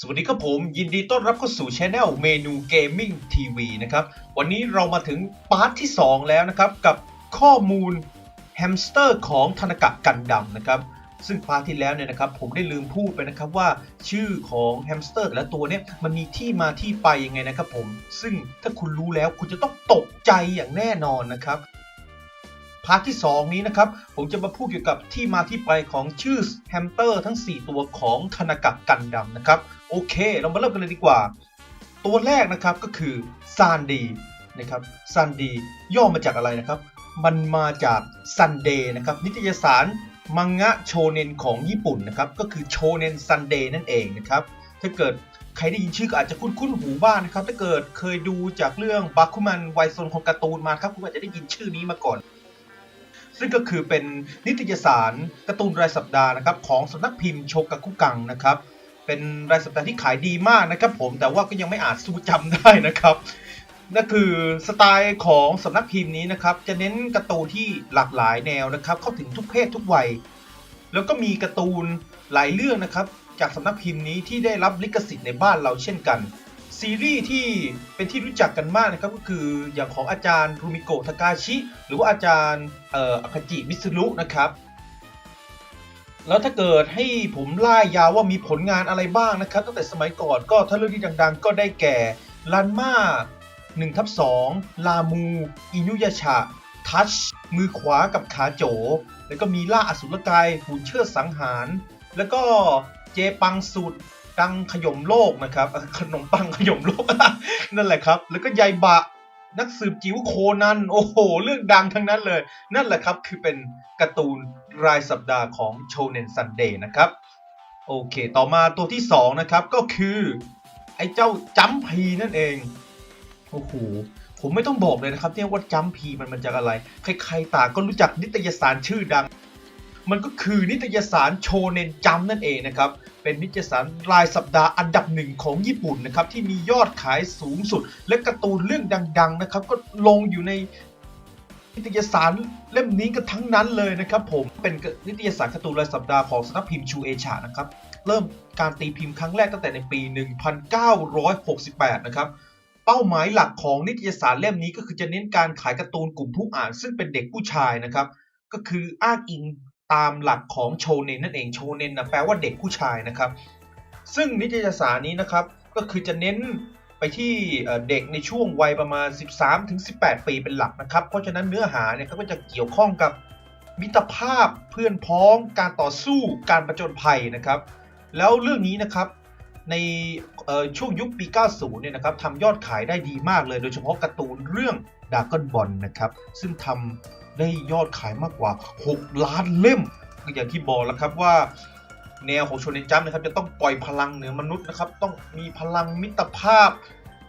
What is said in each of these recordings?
สวัสดีครับผมยินดีต้อนรับเข้าสู่ช anel เมนูเกมมิ่งทีวีนะครับ วันนี้เรามาถึงพาร์ทที่ 2 แล้วนะครับ กับข้อมูลแฮมสเตอร์ของธนกะกันดำนะครับ ซึ่งพาร์ทที่แล้วเนี่ยนะครับ ผมได้ลืมพูดไปนะครับว่าชื่อของแฮมสเตอร์แต่ละตัวเนี่ยมันมีที่มาที่ไปยังไงนะครับผม ซึ่งถ้าคุณรู้แล้วคุณจะต้องตกใจอย่างแน่นอนนะครับ พาร์ทที่ 2 นี้นะครับ ผมจะมาพูดเกี่ยวกับที่มาที่ไปของชื่อแฮมสเตอร์ทั้ง 4 ตัวของธนกะกันดำนะครับ โอเค เรามาเริ่มกันเลยดีกว่า ตัวแรกนะครับก็คือซานดีนะครับซานดีย่อมาจากอะไรนะครับ มันมาจากซันเดย์นะครับ นิตยสารมังงะโชเนนของญี่ปุ่นนะครับ ก็คือโชเนนซันเดย์นั่นเองนะครับ ถ้าเกิดใครได้ยินชื่อก็อาจจะคุ้นๆหูบ้างนะครับ ถ้าเกิดเคยดูจากเรื่องบาคุมันไวโซนของการ์ตูนมาครับ คุณอาจจะได้ยินชื่อนี้มาก่อน ซึ่งก็คือเป็นนิตยสารการ์ตูนรายสัปดาห์นะครับของสำนักพิมพ์โชกาคุกังนะครับเป็นรายสัปดาห์ที่ขายดีมากนะครับผมแต่ว่าก็ยังไม่อาจสู้จำได้นะครับนั่นคือสไตล์ของสำนักพิมพ์นี้นะครับจะเน้นการ์ตูนที่หลากหลายแนวนะครับเข้าถึงทุกเพศทุกวัย แล้วก็มีการ์ตูนหลายเรื่องนะครับจากสำนักพิมพ์นี้ที่ได้รับลิขสิทธิ์ในบ้านเราเช่นกัน ซีรีส์ที่เป็นที่รู้จักกันมากนะครับก็คืออย่างของอาจารย์รูมิโกะทากาชิ หรือว่าอาจารย์อออาคาจิมิสุรุนะครับแล้วถ้าเกิดให้ผมไล่ยาวว่ามีผลงานอะไรบ้างนะครับ ตั้งแต่สมัยก่อนก็ถ้าเรื่องที่ดังๆ ก็ได้แก่ลันมา1ทับ2ลามู อินุยาชะ ทัช มือขวากับขาโจ แล้วก็มีล่าอสุรกายหุ่นเชิดสังหาร แล้วก็เจปังสูต รดังขยมโลกนะครับขนมปังขยมโลก นั่นแหละครับ แล้วก็ยายบะนักสืบจิ๋วโคนัน โอ้โห เรื่องดังทั้งนั้นเลย นั่นแหละครับคือเป็นการ์ตูนรายสัปดาห์ของโชเนนซันเดย์นะครับ โอเค ต่อมาตัวที่ 2 นะครับ ก็คือ ไอ้เจ้าจัมพีนั่นเอง โอ้โห ผมไม่ต้องบอกเลยนะครับเนี่ยว่าจัมพีมันมันจากอะไร ใครๆต่างก็รู้จักนิตยสารชื่อดัง มันก็คือนิตยสารโชเนนจัมนั่นเองนะครับ เป็นนิตยสารรายสัปดาห์อันดับหนึ่งของญี่ปุ่นนะครับที่มียอดขายสูงสุด และการ์ตูนเรื่องดัง ๆนะครับ ก็ลงอยู่ในนิตยสารเล่มนี้กันทั้งนั้นเลยนะครับผมเป็นนิตยสารการ์ตูนรายสัปดาห์ของสำนักพิมพ์ชูเอชานะครับเริ่มการตีพิมพ์ครั้งแรกตั้งแต่ในปี 1968 นะครับเป้าหมายหลักของนิตยสารเล่มนี้ก็คือจะเน้นการขายการ์ตูนกลุ่มผู้อ่านซึ่งเป็นเด็กผู้ชายนะครับ ก็คืออ้างอิง ตามหลักของโชเนนนั่นเองโชเนนนะแปลว่าเด็กผู้ชายนะครับ ซึ่งนิตยสารนี้นะครับก็คือจะเน้นไปที่เด็กในช่วงวัยประมาณ 13-18 ปีเป็นหลักนะครับ เพราะฉะนั้นเนื้อหาเนี่ยก็จะเกี่ยวข้องกับมิตรภาพเพื่อนพ้องการต่อสู้การประจนภัยนะครับ แล้วเรื่องนี้นะครับในช่วงยุคปี 90 เนี่ยนะครับทำยอดขายได้ดีมากเลย โดยเฉพาะการ์ตูนเรื่องดากอนบอลนะครับ ซึ่งทำ ได้ยอดขายมากกว่า 6 ล้านเล่ม อย่างที่บอกแล้วครับว่าแนวของโชเนนจัมนะครับจะต้องปล่อยพลังเหนือมนุษย์นะครับ ต้องมีพลังมิตรภาพ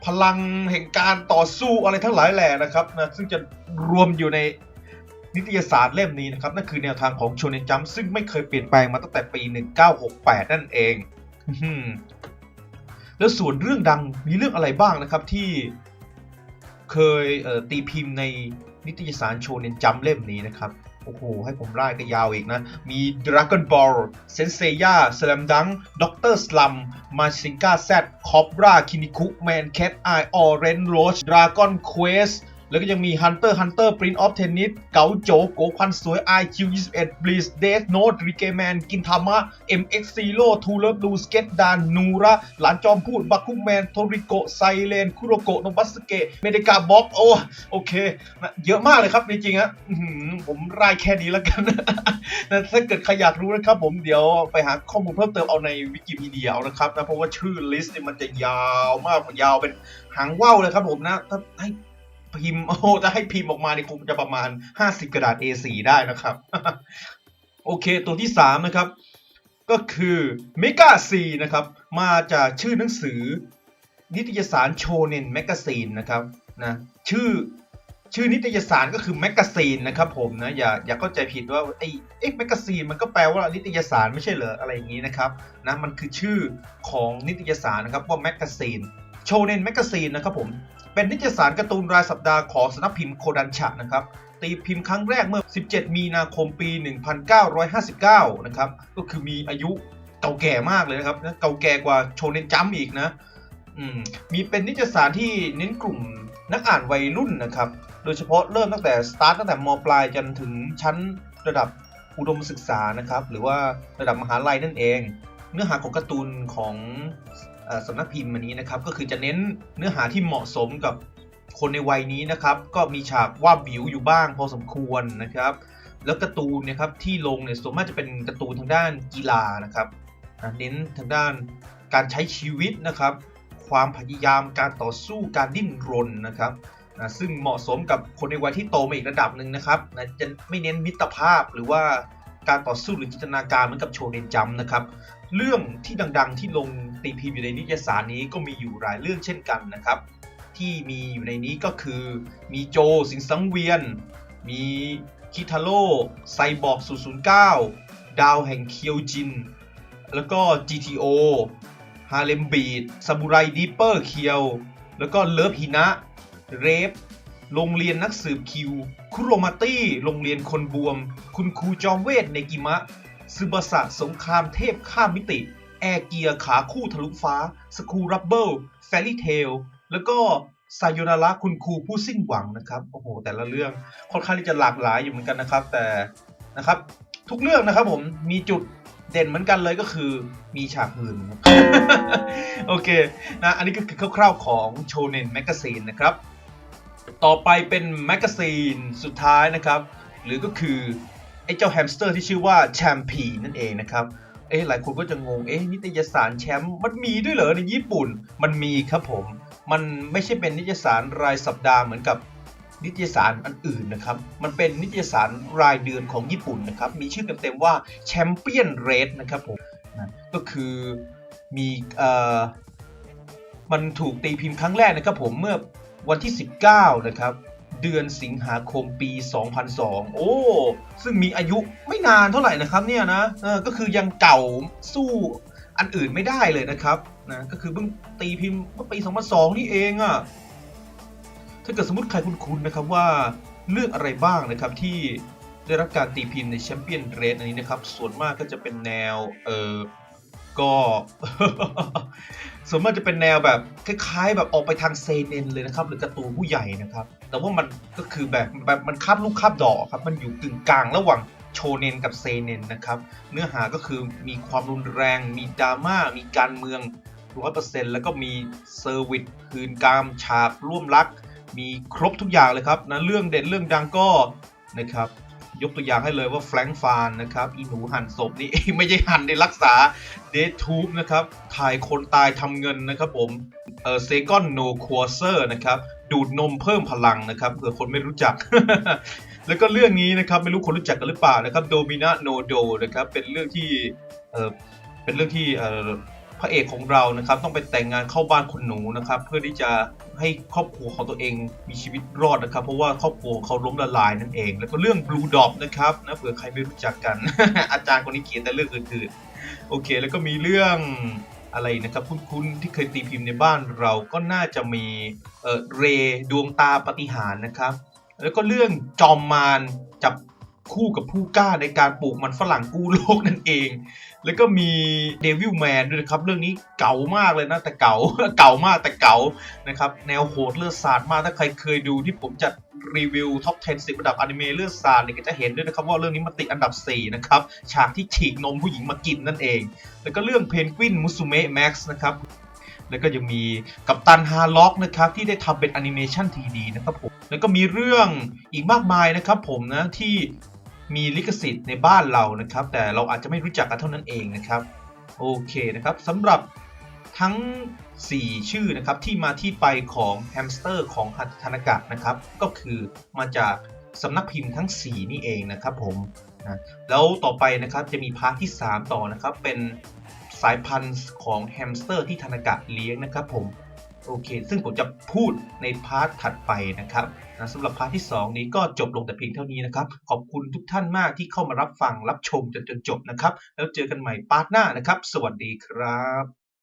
พลังแห่งการต่อสู้อะไรทั้งหลายแหล่นะครับนะซึ่งจะรวมอยู่ในนิตยสารเล่มนี้นะครับนั่นคือแนวทางของโชเนนจัมซึ่งไม่เคยเปลี่ยนแปลงมาตั้งแต่ปี 1968 นั่นเอง แล้วส่วนเรื่องดังมีเรื่องอะไรบ้างนะครับที่เคยเตีพิมพ์ใน นิตยสารโชเนนจัมเล่มนี้นะครับ โอ้โห ให้ผมไล่ก็ยาวอีกนะ มี Dragon Ball Senseiya Slam Dunk Doctor Slum Mazinga Z Cobra Kiniku Man Cat Eye Orange Roach Dragon Quest แล้วก็ยังมี Hunter Hunter Prince of Tennis เก๋าโจโกควันสวย IQ 21 Bleach Death Note r i k e Man กินทามะ MX Zero To Love Blue Skate Dan นูระหลานจอมพูดบักคุแมนโทริโกไซเลนคุโรโกโนบัสเกะเมเดกาบ็อกโอ้โอเคนะเยอะมากเลยครับจริงๆฮะผมไล่แค่นี้แล้วกันนะถ้าเกิดใครอยากรู้นะครับ ผมเดี๋ยวไปหาข้อมูลเพิ่มเติมเอาในวิกิพีเดียนะครับนะเพราะว่าชื่อลิสต์เนี่ยมันจะยาวมากยาวเป็นหางว่าวเลยครับผมนะถ้าให้ พิมพ์โอ้โหถ้าให้พิมพ์ออกมาเนี่ยคงจะประมาณ 50 กระดาษ A4 ได้นะครับ โอเคตัวที่ 3 นะครับ ก็คือเมกาซีนะครับ มาจากชื่อหนังสือ นิตยสารโชเนนแมกกาซีนนะครับนะชื่อชื่อนิตยสารก็คือแมกกาซีนนะครับผมนะอย่าอย่าเข้าใจผิดว่าไอ้เอ๊ะแมกกาซีนมันก็แปลว่านิตยสารไม่ใช่เหรออะไรอย่างนี้นะครับนะมันคือชื่อของนิตยสารนะครับว่าแมกกาซีนโชเนนแมกกาซีนนะครับผม เป็นนิตยสารการ์ตูนรายสัปดาห์ของสำนักพิมพ์โคดันชะนะครับ ตีพิมพ์ครั้งแรกเมื่อ 17 มีนาคมปี 1959 นะครับ ก็คือมีอายุเก่าแก่มากเลยนะครับนะเก่าแก่กว่าโชเนนจัมอีกนะมมีเป็นนิตยสารที่เน้นกลุ่มนักอ่านวัยรุ่นนะครับ โดยเฉพาะเริ่มตั้งแต่สตาร์ทตั้งแต่มปลายจนถึงชั้นระดับอุดมศึกษานะครับ หรือว่าระดับมหาลัยนั่นเอง เนื้อหาของการ์ตูนของ สำนักพิมพ์อันนี้นะครับก็คือจะเน้นเนื้อหาที่เหมาะสมกับคนในวัยนี้นะครับ ก็มีฉากว่าบวิวอยู่บ้างพอสมควรนะครับ แล้วการ์ตูนเนะครับที่ลงเนี่ยส่วนมากจะเป็นการ์ตูนทางด้านกีฬานะครับเน้นทางด้านการใช้ชีวิตนะครับ ความพยายามการต่อสู้การดิ้นรนนะครับซึ่งเหมาะสมกับคนในวัยที่โตมาอีกระดับหนึ่งนะครับจะไม่เน้นมิตรภาพหรือว่าการต่อสู้หรือจินตนาการเหมือนกับโชเนนจัมนะครับ เรื่องที่ดังๆ ที่ลงตีพิมพ์อยู่ในนิตยสารนี้ก็มีอยู่หลายเรื่องเช่นกันนะครับ ที่มีอยู่ในนี้ก็คือมีโจสิงสังเวียน มีคิทาโร่ไซบอร์ก009 ดาวแห่งเคียวจิน แล้วก็ GTO ฮาเลมบีดซาบูไรดีเปอร์เคียว แล้วก็เลิฟฮินะเรฟโรงเรียนนักสืบคิว คุโรมาตี้ โรงเรียนคนบวม คุณครูจอมเวทในกิมะ ซึบาสะสงครามเทพข้ามมิติ แอร์เกียร์ขาคู่ทะลุฟ้า สคูรับเบิลแฟรี่เทล แล้วก็ไซโยนาระคุณครูผู้สิ้นหวังนะครับ โอ้โห แต่ละเรื่องค่อนข้างที่จะหลากหลายอยู่เหมือนกันนะครับ แต่นะครับ ทุกเรื่องนะครับผมมีจุดเด่นเหมือนกันเลยก็คือมีฉากหื่นโอเคนะอันนี้ก็คือคร่าวๆของโชเนนแมกกาซีนนะครับ ต่อไปเป็นแมกกาซีนสุดท้ายนะครับ หรือก็คือ อ้เจ้าแฮมสเตอร์ที่ชื่อว่าแชมพีนั่นเองนะครับเอ๊ะหลายคนก็จะงง เอ๊ะนิตยสารแชมป์มันมีด้วยเหรอในญี่ปุ่น มันมีครับผม มันไม่ใช่เป็นนิตยสารรายสัปดาห์เหมือนกับนิตยสารอันอื่นนะครับ มันเป็นนิตยสารรายเดือนของญี่ปุ่นนะครับ มีชื่อเต็มๆว่าแชมเปี้ยนเรดนะครับผมนะก็คือมีเอ่อ มันถูกตีพิมพ์ครั้งแรกนะครับผมเมื่อวันที่ 19 นะครับ เดือนสิงหาคมปี 2002 โอ้ ซึ่งมีอายุไม่นานเท่าไหร่นะครับเนี่ยนะเออก็คือยังเก่าสู้อันอื่นไม่ได้เลยนะครับนะก็คือเพิ่งตีพิมพ์เมื่อปี 2002 นี่เองอะ่ะถ้าเกิดสมมติใครคุ้นๆนะครับว่าเรื่องอะไรบ้างนะครับที่ได้รับการตีพิมพ์ในแชมเปี้ยนเรสอันนี้นะครับ ส่วนมากก็จะเป็นแนว เออก็ ส่วนมากจะเป็นแนวแบบคล้ายๆ แบบออกไปทางเซเนนเลยนะครับ หรือการ์ตูนผู้ใหญ่นะครับ แต่ว่ามันก็คือแบบแบบมันคาบลูกคาบดอกครับ มันอยู่กึ่งกลางระหว่างโชเนนกับเซเนนนะครับ เนื้อหาก็คือมีความรุนแรง มีดราม่า มีการเมืองร้อยเปอร์เซ็นต์แล้วก็มีเซอร์วิสคืนกาม ฉาบร่วมรัก มีครบทุกอย่างเลยครับนะเรื่องเด่นเรื่องดังก็นะครับ ยกตัวอย่างให้เลยว่าแฟรงฟานนะครับอีหนูหั่นศพนี่ไม่ใช่หั่นในรักษาเดททูบนะครับถ่ายคนตายทำเงินนะครับผมเออเซกอนโนควอเซอร์นะครับดูดนมเพิ่มพลังนะครับเผื่อคนไม่รู้จัก แล้วก็เรื่องนี้นะครับไม่รู้คนรู้จักกันหรือเปล่านะครับโดมินาโนโดนะครับเป็นเรื่องที่เออเป็นเรื่องที่เออ พระเอกของเรานะครับ ต้องไปแต่งงานเข้าบ้านคนหนูนะครับ เพื่อที่จะให้ครอบครัวของตัวเองมีชีวิตรอดนะครับ เพราะว่าครอบครัวเขาล้มละลายนั่นเอง แล้วก็เรื่อง Blue Dot นะครับนะเผื่อใครไม่รู้จักกัน อาจารย์คนนี้เขียนแต่เรื่องอื่นๆโอเค แล้วก็มีเรื่องอะไรนะครับคุ้นๆที่เคยตีพิมพ์ในบ้านเราก็น่าจะมีเออเรดวงตาปฏิหารนะครับ แล้วก็เรื่องจอมมารจับ คู่กับผู้กล้าในการปลูกมันฝรั่งกู้โลกนั่นเอง แล้วก็มีเดวิลแมนด้วยนะครับ เรื่องนี้เก่ามากเลยนะ แต่เก่าเก่ามากแต่เก่านะครับ แนวโหดเลือดสาดมาก ถ้าใครเคยดูที่ผมจัดรีวิวท็อป 10 10 อันดับอนิเมะเลือดสาดเนี่ยก็จะเห็นด้วยนะครับ ว่าเรื่องนี้มันติดอันดับ 4 นะครับ ฉากที่ฉีกนมผู้หญิงมากินนั่นเอง แล้วก็เรื่องเพนกวินมุสุเมะแม็กซ์นะครับแล้วก็ยังมีกัปตันฮาร์ล็อกนะครับที่ได้ทำเป็นแอนิเมชันทีดีนะครับผมแล้วก็มีเรื่องอีกมากมายนะครับผมนะที่ มีลิขสิทธิ์ในบ้านเรานะครับ แต่เราอาจจะไม่รู้จักกันเท่านั้นเองนะครับโอเคนะครับสำหรับทั้ง 4 ชื่อนะครับที่มาที่ไปของแฮมสเตอร์ของฮัตธนากะนะครับ ก็คือมาจากสำนักพิมพ์ทั้ง 4 นี่เองนะครับผมนะแล้วต่อไปนะครับจะมีพาร์ทที่ 3 ต่อนะครับเป็นสายพันธุ์ของแฮมสเตอร์ที่ธนากะเลี้ยงนะครับผม โอเค ซึ่งผมจะพูดในพาร์ทถัดไปนะครับนะสำหรับพาร์ทที่ 2 นี้ก็จบลงแต่เพียงเท่านี้นะครับ ขอบคุณทุกท่านมากที่เข้ามารับฟังรับชมจนจนจบนะครับ แล้วเจอกันใหม่พาร์ทหน้านะครับ สวัสดีครับ